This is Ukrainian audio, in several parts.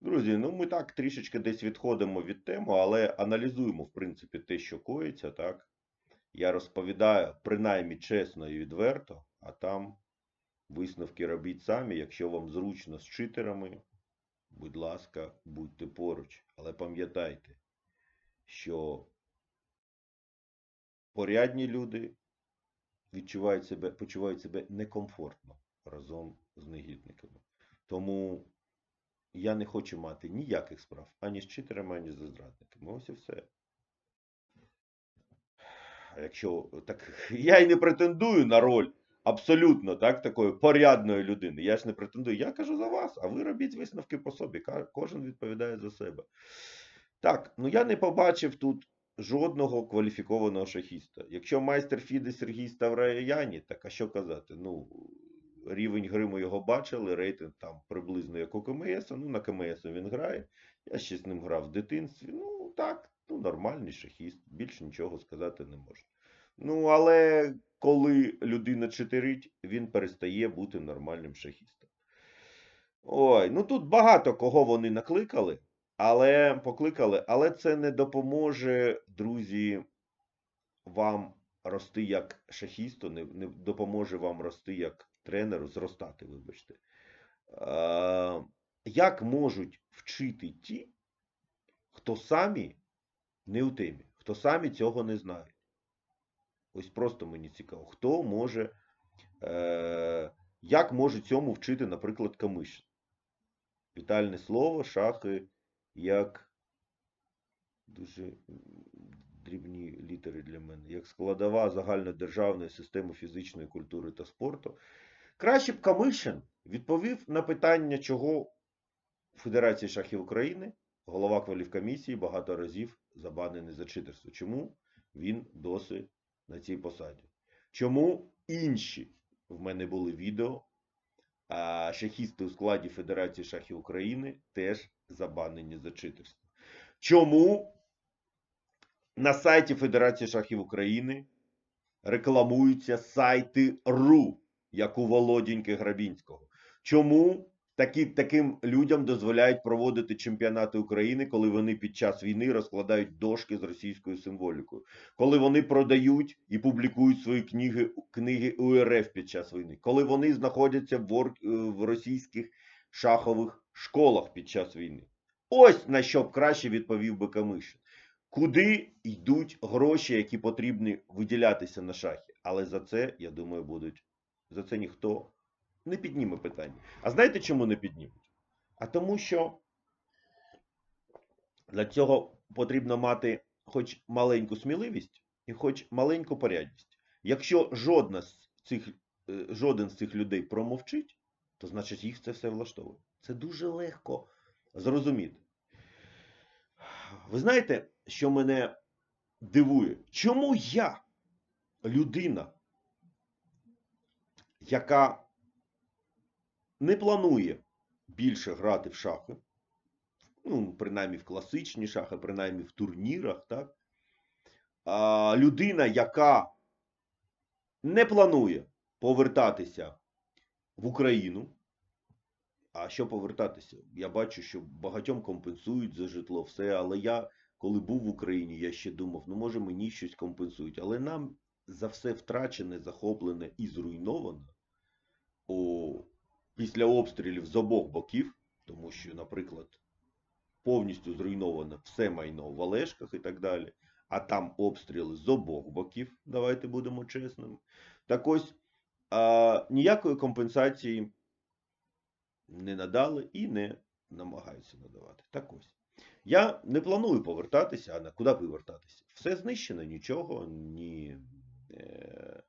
Друзі, ну ми так трішечки десь відходимо від теми, але аналізуємо, в принципі, те, що коїться, так? Я розповідаю принаймні чесно і відверто, а там висновки робіть самі. Якщо вам зручно з читерами, будь ласка, будьте поруч. Але пам'ятайте, що порядні люди відчувають себе, почувають себе некомфортно разом з негідниками. Тому я не хочу мати ніяких справ ані з читерами, ані з зрадниками. Ось і все. Якщо так, я й не претендую на роль абсолютно так, такої порядної людини. Я ж не претендую. Я кажу за вас, а ви робіть висновки по собі. Кожен відповідає за себе. Так, ну я не побачив тут жодного кваліфікованого шахіста. Якщо майстер Фіди Сергій Ставраяні, так а що казати? Ну, рівень гри ми його бачили, рейтинг там приблизно як у КМС. Ну, на КМС він грає. Я ще з ним грав в дитинстві. Ну, так, ну, нормальний шахіст. Більше нічого сказати не можна. Ну, але коли людина читерить, він перестає бути нормальним шахістом. Ой, ну тут багато кого вони накликали, але покликали, але це не допоможе, друзі, вам рости як шахісту, не, не допоможе вам рости як тренеру, зростати, вибачте. Як можуть вчити ті, хто самі не у темі, хто самі цього не знають? Ось просто мені цікаво, хто може, е, як може цьому вчити, наприклад, Камишин? Вітальне слово, шахи, як дуже дрібні літери для мене, як складова загальнодержавної системи фізичної культури та спорту. Краще б Камишин відповів на питання, чого Федерації шахів України голова кваліфкомісії багато разів забанений за читерство. Чому він досі на цій посаді? Чому інші в мене були відео, а шахісти у складі Федерації шахів України теж забанені за читерство? Чому на сайті Федерації шахів України рекламуються сайти РУ, як у Володіньки Грабінського? Чому такі, таким людям дозволяють проводити чемпіонати України, коли вони під час війни розкладають дошки з російською символікою? Коли вони продають і публікують свої книги, книги УРФ під час війни? Коли вони знаходяться в, е, в російських шахових школах під час війни? Ось на що б краще відповів би Камишин. Куди йдуть гроші, які потрібні виділятися на шахи? Але за це, я думаю, будуть. За це ніхто не підніме питання. А знаєте, чому не піднімуть? А тому, що для цього потрібно мати хоч маленьку сміливість і хоч маленьку порядність. Якщо жодна з цих, е, жоден з цих людей промовчить, то значить їх це все влаштовує. Це дуже легко зрозуміти. Ви знаєте, що мене дивує? Чому я, людина, яка не планує більше грати в шахи, ну, принаймні в класичні шахи, принаймні в турнірах, так? А, людина, яка не планує повертатися в Україну. А що повертатися? Я бачу, що багатьом компенсують за житло, все, але я, коли був в Україні, я ще думав, ну може мені щось компенсують. Але нам за все втрачене, захоплене і зруйноване о, після обстрілів з обох боків, тому що, наприклад, повністю зруйноване все майно в Олешках і так далі, а там обстріли з обох боків, давайте будемо чесними. Так ось а, ніякої компенсації не надали і не намагаються надавати. Так ось. Я не планую повертатися, а на куди повертатися? Все знищено, нічого ні, е,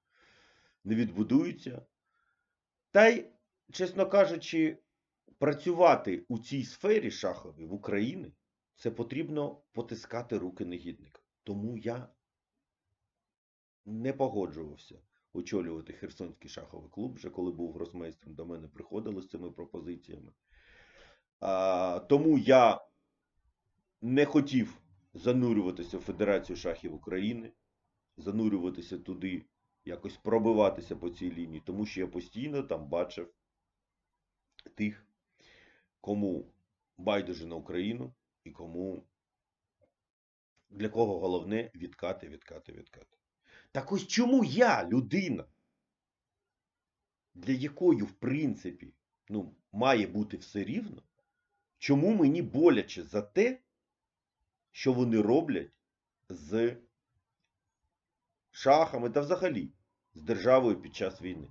не відбудується. Та й, чесно кажучи, працювати у цій сфері шаховій в Україні це потрібно потискати руки негідника. Тому я не погоджувався очолювати Херсонський шаховий клуб, вже коли був гросмейстром, до мене приходили з цими пропозиціями. А, тому я не хотів занурюватися в Федерацію шахів України, занурюватися туди, якось пробиватися по цій лінії, тому що я постійно там бачив тих, кому байдуже на Україну і кому для кого головне відкати, відкати, відкати. Так ось чому я, людина, для якої, в принципі, ну, має бути все рівно, чому мені боляче за те, що вони роблять з шахами та взагалі з державою під час війни?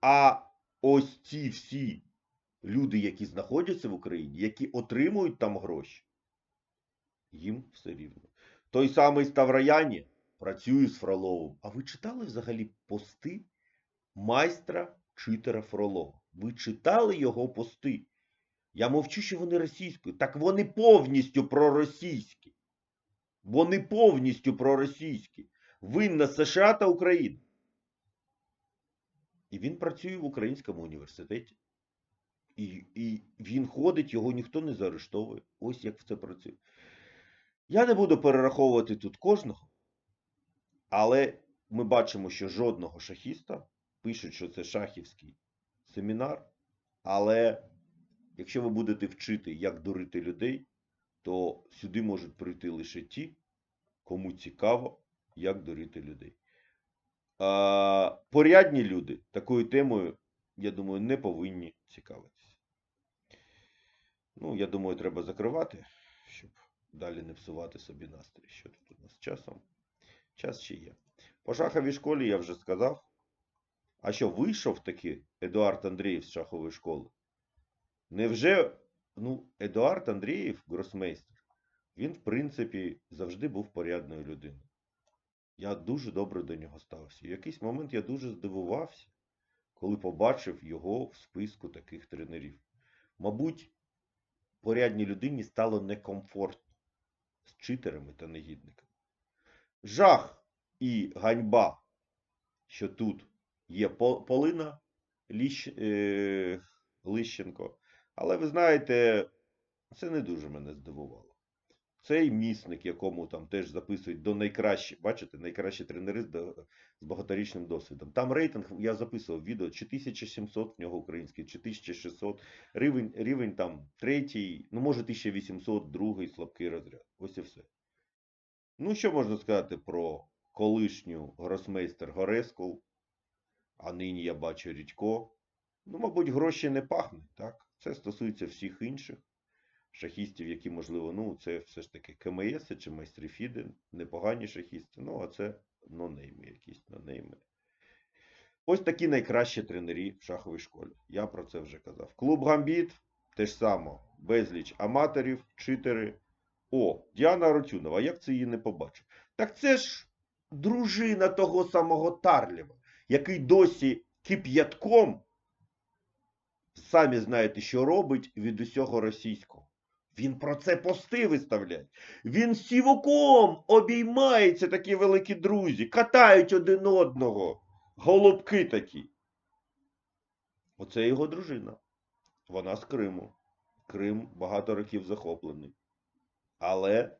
А ось ці всі люди, які знаходяться в Україні, які отримують там гроші, їм все рівно. Той самий Ставрояні працює з Фроловим. А ви читали взагалі пости майстра читера Фролова? Ви читали його пости? Я мовчу, що вони російською. Так вони повністю проросійські. Вони повністю проросійські. Винна США та Україна. І він працює в Українському університеті. І, і він ходить, його ніхто не заарештовує. Ось як це працює. Я не буду перераховувати тут кожного, але ми бачимо, що жодного шахіста пишуть, що це шахівський семінар. Але якщо ви будете вчити, як дурити людей, то сюди можуть прийти лише ті, кому цікаво, як дурити людей. А, порядні люди такою темою, я думаю, не повинні цікавитися. Ну, я думаю, треба закривати, щоб далі не псувати собі настрій. Що тут у нас з часом? Час ще є. По шаховій школі я вже сказав. А що, вийшов таки Едуард Андрієв з шахової школи? Невже, ну, Едуард Андрієв, гросмейстер, він, в принципі, завжди був порядною людиною. Я дуже добре до нього ставився. В якийсь момент я дуже здивувався, коли побачив його в списку таких тренерів. Мабуть, порядній людині стало некомфортно з читерами та негідниками. Жах і ганьба, що тут є Полина Ліщ... е... Лищенко. Але ви знаєте, це не дуже мене здивувало. Цей місник, якому там теж записують до найкращих, бачите, найкращі тренери з, багаторічним досвідом. Там рейтинг, я записував відео, чи 1700 в нього український, чи 1600. Рівень, рівень там третій, ну може 1800, другий слабкий розряд. Ось і все. Ну, що можна сказати про колишню гросмейстер Горескул, а нині я бачу Рідько. Ну, мабуть, гроші не пахнуть, так? Це стосується всіх інших шахістів, які, можливо, ну, це все ж таки КМС чи майстри Фіди, непогані шахісти, ну, а це нонейми якісь нонейми. Ось такі найкращі тренері в шаховій школі. Я про це вже казав. Клуб Гамбіт теж само. Безліч аматорів, читери. О, Діана Ротюнова, як це її не побачив? Так це ж дружина того самого Тарлєва, який досі кип'ятком, самі знаєте, що робить від усього російського. Він про це пости виставляє. Він сівоком обіймається, такі великі друзі, катають один одного. Голубки такі. Оце його дружина. Вона з Криму. Крим багато років захоплений. Але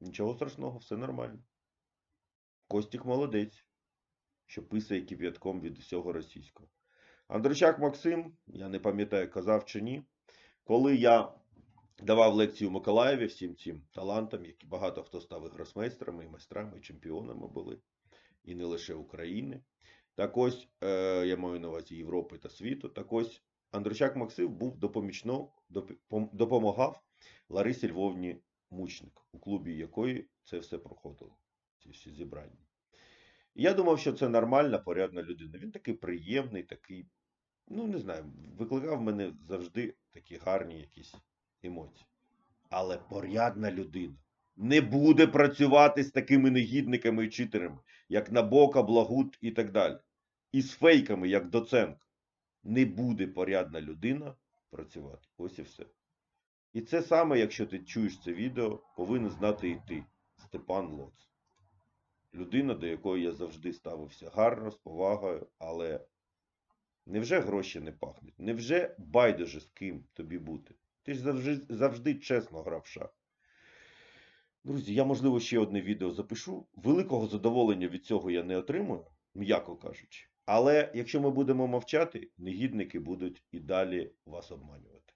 нічого страшного, все нормально. Костік молодець, що писає кип'ятком від усього російського. Андручак Максим, я не пам'ятаю, казав чи ні, коли я давав лекцію Миколаєві всім цим талантам, які багато хто став і гросмейстрами, і майстрами, і чемпіонами були, і не лише України. Так ось, е, я маю на увазі Європи та світу. Так ось Андручак Максим був допомічно, допомагав Ларисі Львовні Мучник, у клубі якої це все проходило, ці всі зібрання. Я думав, що це нормальна, порядна людина. Він такий приємний, такий, ну не знаю, викликав в мене завжди такі гарні якісь емоції. Але порядна людина не буде працювати з такими негідниками і читерами, як Набока, Благут і так далі. І з фейками, як Доценко. Не буде порядна людина працювати. Ось і все. І це саме, якщо ти чуєш це відео, повинен знати і ти, Степан Лоц. Людина, до якої я завжди ставився гарно, з повагою, але невже гроші не пахнуть? Невже байдуже з ким тобі бути? Ти ж завжди, завжди чесно грав шах. Друзі, я, можливо, ще одне відео запишу. Великого задоволення від цього я не отримую, м'яко кажучи. Але якщо ми будемо мовчати, негідники будуть і далі вас обманювати.